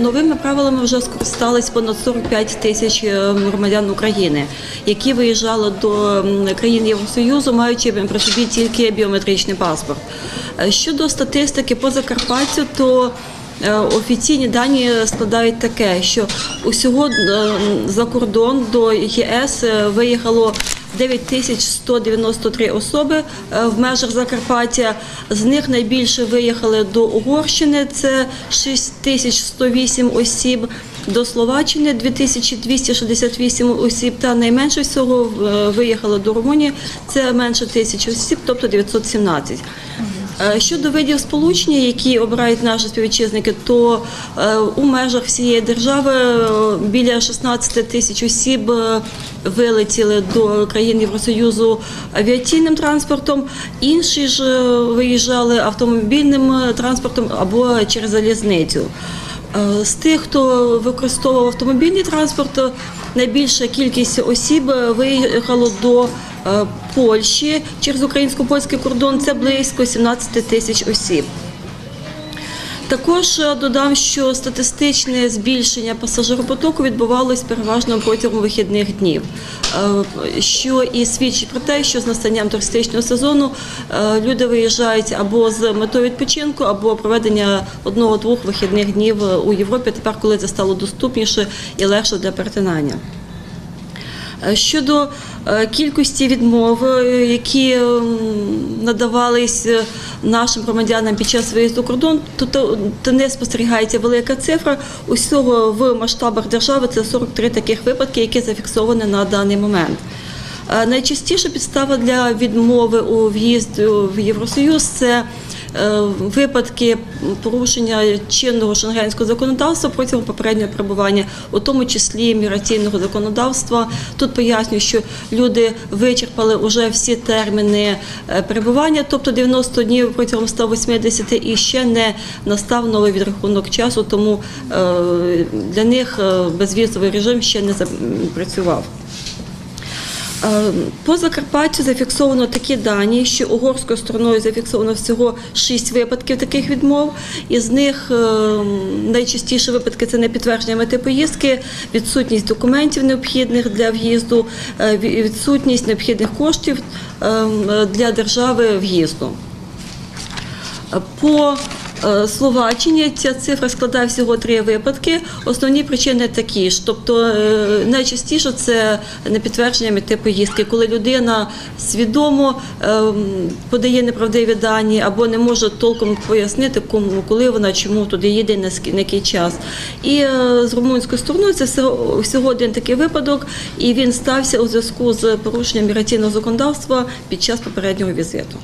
новими правилами вже скористались понад 45 тисяч е, громадян України, які виїжджали до країн Євросоюзу, маючи при собі тільки біометричний паспорт. Е, Щодо статистики по Закарпаттю, то е, офіційні дані складають таке, що усього за кордон до ЄС виїхало 9193 особи е, в межах Закарпаття. З них найбільше виїхали до Угорщини, це 6108 осіб, до Словаччини 2268 осіб, та найменше всього е, виїхало до Румунії, це менше тисячі осіб, тобто 917. Е, Щодо видів сполучення, які обирають наші співвітчизники, то е, у межах всієї держави е, біля 16 тисяч осіб вилетіли до країн Євросоюзу авіаційним транспортом. Інші ж виїжджали автомобільним транспортом або через залізницю. З тих, хто використовував автомобільний транспорт, найбільша кількість осіб виїхало до Польщі через українсько-польський кордон. Це близько 17 тисяч осіб. Також е, додам, що статистичне збільшення пасажиропотоку відбувалось переважно протягом вихідних днів, е, що і свідчить про те, що з настанням туристичного сезону е, люди виїжджають або з метою відпочинку, або проведення одного-двох вихідних днів е, у Європі. Тепер, коли це стало доступніше і легше для перетинання. Е, Щодо е, кількості відмов, е, які надавались нашим громадянам під час виїзду кордон, то, то, не спостерігається велика цифра. Усього в масштабах держави це 43 таких випадки, які зафіксовані на даний момент. Найчастіша підстава для відмови у в'їзду в Євросоюз це випадки порушення чинного шенгенського законодавства протягом попереднього перебування, у тому числі міграційного законодавства. Тут пояснюю, що люди вичерпали вже всі терміни е, перебування, тобто 90 днів протягом 180 і ще не настав новий відрахунок часу, тому е, для них е, безвізовий режим ще не запрацював. Е, По Закарпаттю зафіксовано такі дані, що угорською стороною зафіксовано всього 6 випадків таких відмов. Із них е, найчастіші випадки це непідтвердження мети поїздки, відсутність документів необхідних для в'їзду, е, відсутність необхідних коштів для держави в'їзду. По Словаччині ця цифра складає всього три випадки. Основні причини такі ж, тобто е, найчастіше це непідтвердження мети поїздки, коли людина свідомо ем, подає неправдиві дані або не може толком пояснити, кому, коли вона, чому туди їде, на який час. І е, з румунською стороною це всього один такий випадок, і він стався у зв'язку з порушенням міграційного законодавства під час попереднього візиту.